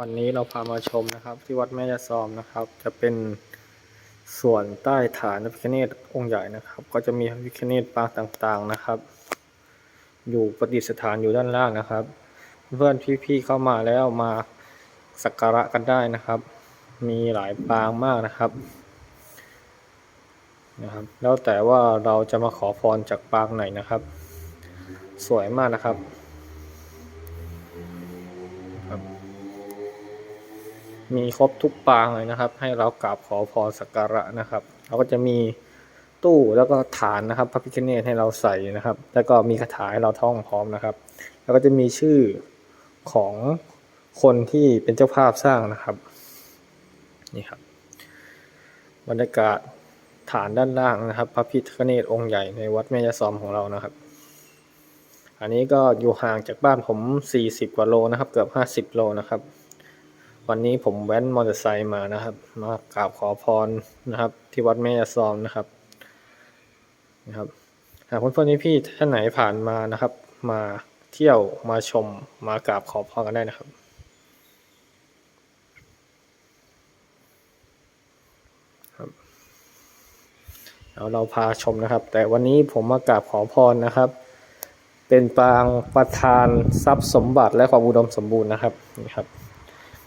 วันนี้เราพามาชมนะครับ ที่วัดแม่ยาซอมนะครับ จะเป็นส่วนใต้ฐานพระพิฆเนศองค์ใหญ่นะครับ ก็จะมีพระพิฆเนศปางต่างๆนะครับ อยู่ประดิษฐานอยู่ด้านล่างนะครับ เพื่อนพี่ๆเข้ามาแล้วมาสักการะกันได้นะครับ มีหลายปางมากนะครับนะครับ แล้วแต่ว่าเราจะมาขอพรจากปางไหนนะครับ สวยมากนะครับ มีครบทุกปางเลยนะครับ ให้เรากราบขอพรสักการะนะครับเราก็จะมีตู้แล้วก็ฐานนะครับพระพิฆเนศให้เราใส่นะครับ แล้วก็มีคาถาให้เราท่องพร้อมนะครับ แล้วก็จะมีชื่อของคนที่เป็นเจ้าภาพสร้างนะครับนี่ครับบรรยากาศฐานด้านล่างนะครับ พระพิฆเนศองค์ใหญ่ในวัดแม่ยาซอมของเรานะครับ อันนี้ก็อยู่ห่างจากบ้านผม 40 กว่าโลนะครับ เกือบ 50 โลนะครับ วันนี้ผมแว้นมอเตอร์ไซค์มานะครับ มากราบขอพรนะครับ ที่วัดแม่ยาซอมนะครับนะครับหากเพื่อนๆพี่ท่านไหนผ่านมานะครับ มาเที่ยวมาชมมากราบขอพรกันได้นะครับครับเดี๋ยวเราพาชมนะครับ แต่วันนี้ผมมากราบขอพรนะครับ เป็นปางประธานทรัพย์สมบัติและความอุดมสมบูรณ์นะครับนี่ครับ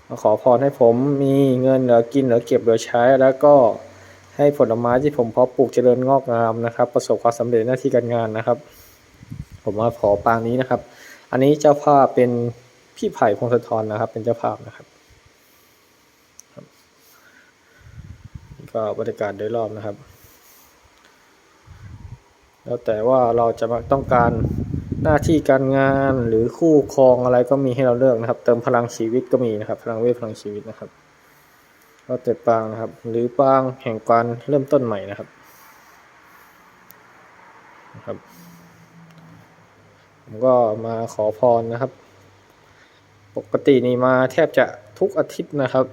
มาขอพรให้ผมมีเงินเหลือกินเหลือเก็บเหลือใช้ แล้วก็ให้ผลไม้ที่ผมเพาะปลูกเจริญงอกงามนะครับ ประสบความสำเร็จหน้าที่การงานนะครับ ผมมาขอปางนี้นะครับ อันนี้เจ้าภาพเป็นพี่ไผ่พงศธรนะครับ เป็นเจ้าภาพนะครับก็บรรยากาศโดยรอบนะครับ แล้วแต่ว่าเราจะต้องการ หน้าที่การงานหรือคู่ครองอะไรก็มีให้เราเลือกนะครับ เติมพลังชีวิตก็มีนะครับ พลังเวทพลังชีวิตนะครับก็แต่ปางนะครับ หรือปางแห่งการเริ่มต้นใหม่นะครับนะครับผมก็มาขอพรนะครับ ปกตินี่มาแทบจะทุกอาทิตย์นะครับ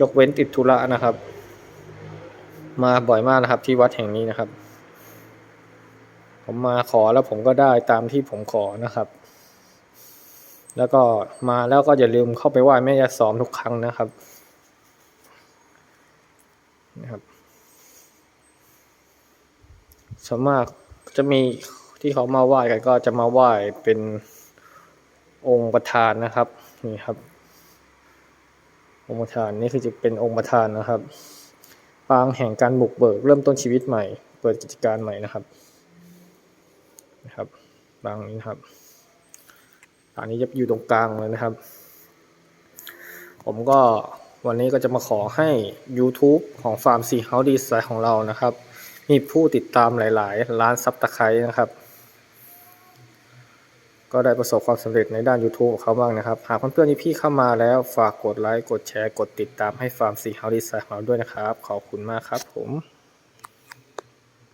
ยกเว้นติดธุระนะครับ มาบ่อยมากนะครับที่วัดแห่งนี้นะครับ ผมมาขอแล้วผมก็ได้ตามที่ผมขอนะครับ แล้วก็มาแล้วก็อย่าลืมเข้าไปไหว้แม่ยาสอมทุกครั้งนะครับนะครับส่วนมากจะมีที่เขามาไหว้กันก็จะมาไหว้เป็นองค์ประธานนะครับนี่ครับ องค์ประธานนี่คือจะเป็นองค์ประธานนะครับ ปางแห่งการบุกเบิกเริ่มต้นชีวิตใหม่ เปิดกิจการใหม่นะครับ นะครับบางนี้นะครับอันนี้จะอยู่ตรงกลางเลยนะครับ ผมก็วันนี้ก็จะมาขอให้ YouTube ของฟาร์มซีเฮาดีไซน์ของเรานะครับ มีผู้ติดตามหลาย ๆ ล้านซับตะไคร้นะครับ ก็ได้ประสบความสำเร็จในด้าน YouTube ของเขาบ้างนะครับ หากเพื่อนๆพี่เข้ามาแล้วฝากกดไลค์ กดแชร์ กดติดตามให้ฟาร์มซีเฮาดีไซน์ของเราด้วยนะครับ ขอบคุณมากครับผม